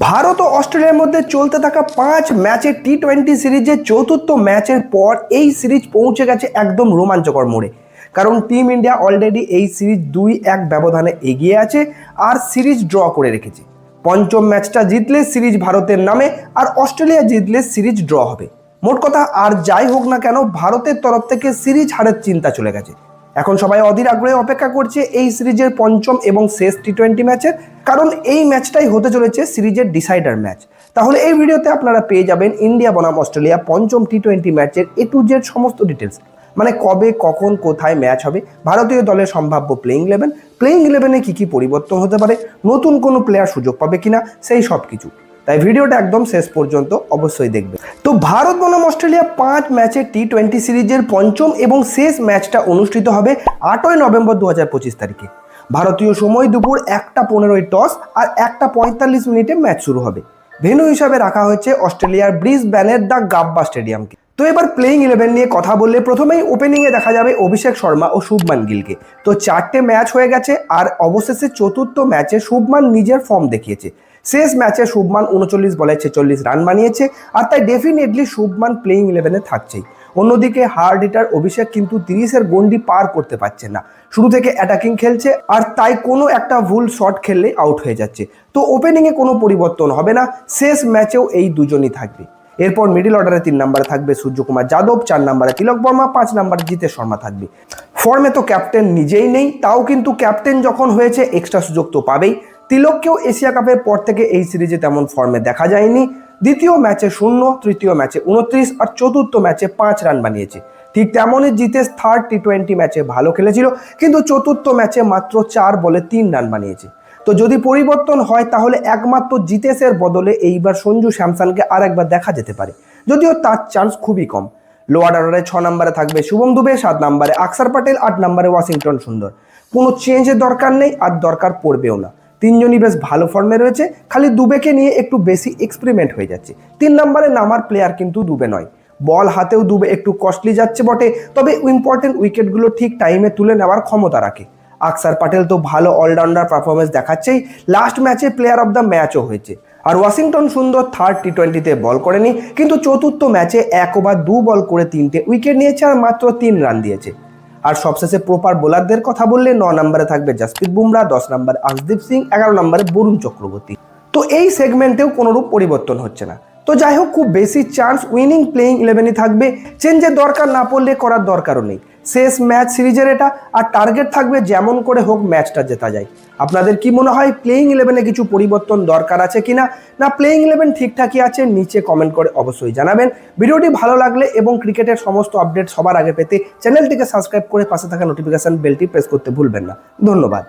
ভারত ও অস্ট্রেলিয়ার মধ্যে চলতে থাকা পাঁচ ম্যাচের টি টোয়েন্টি সিরিজের চতুর্থ ম্যাচের পর এই সিরিজ পৌঁছে গেছে একদম রোমাঞ্চকর মোড়ে। কারণ টিম ইন্ডিয়া অলরেডি এই সিরিজ দুই এক ব্যবধানে এগিয়ে আছে আর সিরিজ ড্র করে রেখেছে। পঞ্চম ম্যাচটা জিতলে সিরিজ ভারতের নামে আর অস্ট্রেলিয়া জিতলে সিরিজ ড্র হবে। মোট কথা আর যাই হোক না কেন, ভারতের তরফ থেকে সিরিজ হারের চিন্তা চলে গেছে। এখন সবাই অধীর আগ্রহে অপেক্ষা করছে এই সিরিজের পঞ্চম এবং শেষ টি টোয়েন্টি ম্যাচের, কারণ এই ম্যাচটাই হতে চলেছে সিরিজের ডিসাইডার ম্যাচ। তাহলে এই ভিডিওতে আপনারা পেয়ে যাবেন ইন্ডিয়া বনাম অস্ট্রেলিয়া পঞ্চম টি টোয়েন্টি ম্যাচের এ টু জেড সমস্ত ডিটেলস মানে কবে, কখন, কোথায় ম্যাচ হবে, ভারতীয় দলের সম্ভাব্য প্লেইং ইলেভেন প্লেইং ইলেভেনে কী কী পরিবর্তন হতে পারে, নতুন কোনো প্লেয়ার সুযোগ পাবে কিনা, সেই সব কিছু তাই ভিডিওটা একদম শেষ পর্যন্ত অবশ্যই দেখবে তো ভারত বনাম অস্ট্রেলিয়া পাঁচ ম্যাচের টি টোয়েন্টি সিরিজের পঞ্চম এবং শেষ ম্যাচটা অনুষ্ঠিত হবে আটই নভেম্বর দু হাজার পঁচিশ তারিখে। ভারতীয় সময় দুপুর একটা পনেরোই টস আর একটা পঁয়তাল্লিশ মিনিটে ম্যাচ শুরু হবে। ভেন্যু হিসাবে রাখা হয়েছে অস্ট্রেলিয়ার ব্রিজ ব্যানের দ্য গাব্বা স্টেডিয়ামকে। তো এবার প্লেইং ইলেভেন নিয়ে কথা বললে প্রথমেই ওপেনিংয়ে দেখা যাবে অভিষেক শর্মা ও শুভমান গিলকে। তো চারটে ম্যাচ হয়ে গেছে আর অবশেষে চতুর্থ ম্যাচে শুভমান নিজের ফর্ম দেখিয়েছে। শেষ ম্যাচে শুভমান উনচল্লিশ বলে ছেচল্লিশ রান বানিয়েছে আর তাই ডেফিনেটলি শুভমান প্লেইং ইলেভেনে থাকছেই। অন্যদিকে হার্ড হিটার অভিষেক কিন্তু তিরিশের গন্ডি পার করতে পারছে না। শুরু থেকে অ্যাটাকিং খেলছে আর তাই কোনো একটা ভুল শট খেললে আউট হয়ে যাচ্ছে। তো ওপেনিংয়ে কোনো পরিবর্তন হবে না। শেষ ম্যাচেও এই দুজনই থাকবে। এরপর মিডিল অর্ডারে তিন নম্বরে থাকবে সূর্যকুমার যাদব, চার নম্বরে তিলক বর্মা, পাঁচ নম্বরে জিতে শর্মা থাকবে। ফর্মে তো ক্যাপ্টেন নিজেই নেই, তাও কিন্তু ক্যাপ্টেন যখন হয়েছে এক্সট্রা সুযোগ তো পাবেই। তিলককেও এশিয়া কাপের পর থেকে এই সিরিজে তেমন ফর্মে দেখা যায়নি। দ্বিতীয় ম্যাচে শূন্য, তৃতীয় ম্যাচে উনত্রিশ আর চতুর্থ ম্যাচে পাঁচ রান বানিয়েছে। ঠিক তেমনই জিতেশ থার্ড টি টোয়েন্টি ম্যাচে ভালো খেলেছিল, কিন্তু চতুর্থ ম্যাচে মাত্র চার বলে তিন রান বানিয়েছে। তো যদি পরিবর্তন হয়, তাহলে একমাত্র জিতেশের বদলে এইবার সঞ্জু স্যামসানকে আর একবার দেখা যেতে পারে। যদিও তার চান্স খুবই কম। লোয়ার অর্ডারে ছ নম্বরে থাকবে শুভম দুবে, সাত নম্বরে আকসার প্যাটেল আট নম্বরে ওয়াশিংটন সুন্দর। কোনো চেঞ্জের দরকার নেই, আর দরকার পড়বেও না। তিনজনই বেশ ভালো ফর্মে রয়েছে, খালি দুবেকে নিয়ে একটু বেশি এক্সপেরিমেন্ট হয়ে যাচ্ছে। তিন নম্বরে নামার প্লেয়ার কিন্তু দুবে নয়। বল হাতেও দুবে একটু কস্টলি যাচ্ছে বটে, তবে ইম্পর্টেন্ট উইকেটগুলো ঠিক টাইমে তুলে নেওয়ার ক্ষমতা রাখে। আকসার প্যাটেল তো ভালো অলরাউন্ডার পারফরমেন্স দেখাচ্ছেই। লাস্ট ম্যাচে প্লেয়ার অফ দ্য ম্যাচও হয়েছে। আর ওয়াশিংটন সুন্দর থার্ড টি টোয়েন্টিতে বল করেনি, কিন্তু চতুর্থ ম্যাচে এক ওভার দু বল করে তিনটে উইকেট নিয়েছে আর মাত্র তিন রান দিয়েছে। আর সবশেষে প্রপার বোলারদের কথা বললে ন নম্বরে থাকবে জাসপ্রীত বুমরা, দশ নম্বরে আশদীপ সিং, এগারো নম্বরে বরুণ চক্রবর্তী। তো এই সেগমেন্টেও কোনোরূপ পরিবর্তন হচ্ছে না। তো যাই হোক, খুব বেশি চান্স উইনিং প্লেইং ইলেভেনই থাকবে। চেঞ্জের দরকার না পড়লে করার দরকারও নেই। শেষ ম্যাচ সিরিজের এটা, আর টার্গেট থাকবে যেমন করে হোক ম্যাচটা জেতা যায়। আপনাদের কি মনে হয় প্লেইং ইলেভেনে কিছু পরিবর্তন দরকার আছে কিনা? না প্লেইং ইলেভেন ঠিকঠাকই আছে, নিচে কমেন্ট করে অবশ্যই জানাবেন। ভিডিওটি ভালো লাগলে এবং ক্রিকেটের সমস্ত আপডেট সবার আগে পেতে চ্যানেলটিকে সাবস্ক্রাইব করে পাশে থাকা নোটিফিকেশান বেলটি প্রেস করতে ভুলবেন না। ধন্যবাদ।